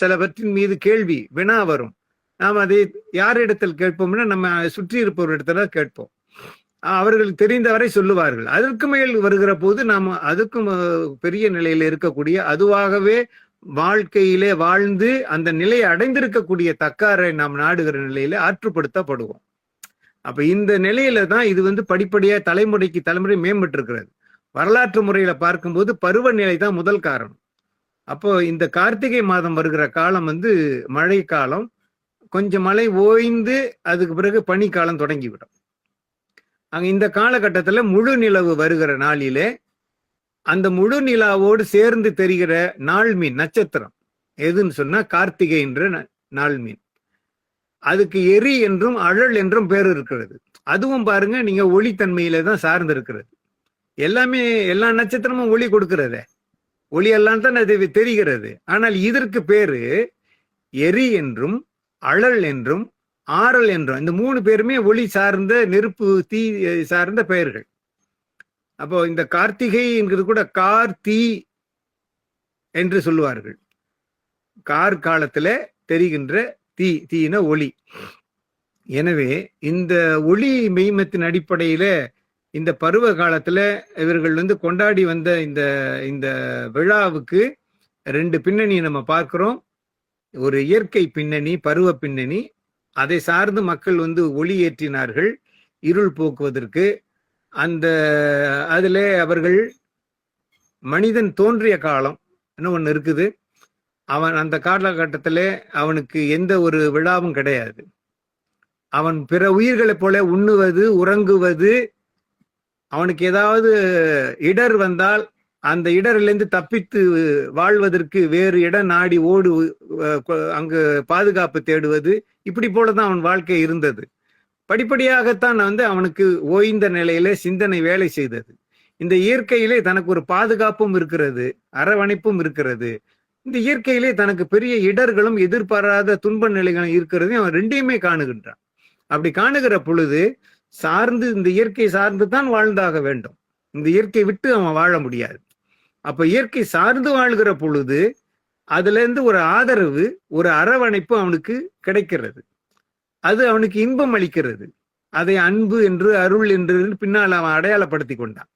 சிலவற்றின் மீது கேள்வி வினா வரும். நாம் அதை யாரிடத்தில் கேட்போம்னா நம்ம சுற்றி இருப்பவரிடத்துல கேட்போம். அவர்கள் தெரிந்தவரை சொல்லுவார்கள். அதற்கு மேல் வருகிற போது நாம் அதுக்கும் பெரிய நிலையில இருக்கக்கூடிய அதுவாகவே வாழ்க்கையிலே வாழ்ந்து அந்த நிலையை அடைந்திருக்கக்கூடிய தக்காரை நாம் நாடுகிற நிலையில ஆற்றுப்படுத்தப்படுவோம். அப்ப இந்த நிலையில தான் இது வந்து படிப்படியா தலைமுறைக்கு தலைமுறை மேம்பட்டு இருக்கிறது வரலாற்று முறையில பார்க்கும்போது பருவநிலை தான் முதல் காரணம். அப்போ இந்த கார்த்திகை மாதம் வருகிற காலம் வந்து மழை காலம். கொஞ்சம் மழை ஓய்ந்து அதுக்கு பிறகு பனிக்காலம் தொடங்கிவிடும். அங்க இந்த காலகட்டத்துல முழு நிலவு வருகிற நாளிலே அந்த முழு நிலாவோடு சேர்ந்து தெரிகிற நாள் மீன் நட்சத்திரம். எதுன்னு சொன்னா கார்த்திகை என்ற ந- நாள் மீன். அதுக்கு எரி என்றும் அழல் என்றும் பேர் இருக்கிறது. அதுவும் பாருங்க நீங்க ஒளித்தன்மையில தான் சார்ந்து இருக்கிறது எல்லாமே எல்லா நட்சத்திரமும் ஒளி கொடுக்கிறதே. ஒளியெல்லாம் தான் அது தெரிகிறது. ஆனால் இதற்கு பேரு எரி என்றும் அழல் என்றும் ஆறல் என்றும். இந்த மூணு பேருமே ஒளி சார்ந்த நெருப்பு தீ சார்ந்த பெயர்கள். அப்போ இந்த கார்த்திகைங்கிறது கூட கார் தீ என்று சொல்லுவார்கள். கார் காலத்துல தெரிகின்ற தீ தீன ஒளி. எனவே இந்த ஒளி மெய்மத்தின் அடிப்படையில இந்த பருவ காலத்துல இவர்கள் வந்து கொண்டாடி வந்த இந்த இந்த விழாவுக்கு ரெண்டு பின்னணியை நம்ம பார்க்கிறோம். ஒரு இயற்கை பின்னணி பருவ பின்னணி. அதை சார்ந்து மக்கள் வந்து ஒளி ஏற்றினார்கள் இருள் போக்குவதற்கு. அந்த அதில் அவர்கள் மனிதன் தோன்றிய காலம் என்ன ஒன்று இருக்குது. அவன் அந்த காலகட்டத்தில் அவனுக்கு எந்த ஒரு விழாவும் கிடையாது. அவன் பிற உயிர்களைப் போல உண்ணுவது உறங்குவது அவனுக்கு ஏதாவது இடர் வந்தால் அந்த இடரிலிருந்து தப்பித்து வாழ்வதற்கு வேறு இடம் நாடி ஓடு அங்கு பாதுகாப்பு தேடுவது இப்படி போலதான் அவன் வாழ்க்கை இருந்தது. படிப்படியாகத்தான் வந்து அவனுக்கு ஓய்ந்த நிலையில சிந்தனை வேலை செய்தது. இந்த இயற்கையிலே தனக்கு ஒரு பாதுகாப்பும் இருக்கிறது அரவணைப்பும் இருக்கிறது. இந்த இயற்கையிலே தனக்கு பெரிய இடர்களும் எதிர்பாராத துன்ப நிலைகளும் இருக்கிறதையும் அவன் ரெண்டையுமே காணுகின்றான். அப்படி காணுகிற பொழுது சார்ந்து இந்த இயற்கை சார்ந்து தான் வாழ்ந்தாக வேண்டும். இந்த இயற்கை விட்டு அவன் வாழ முடியாது. அப்ப இயற்கை சார்ந்து வாழ்கிற பொழுது அதுல இருந்து ஒரு ஆதரவு ஒரு அரவணைப்பு அவனுக்கு கிடைக்கிறது. அது அவனுக்கு இன்பம் அளிக்கிறது. அதை அன்பு என்று அருள் என்று பின்னால் அவன் அடையாளப்படுத்தி கொண்டான்.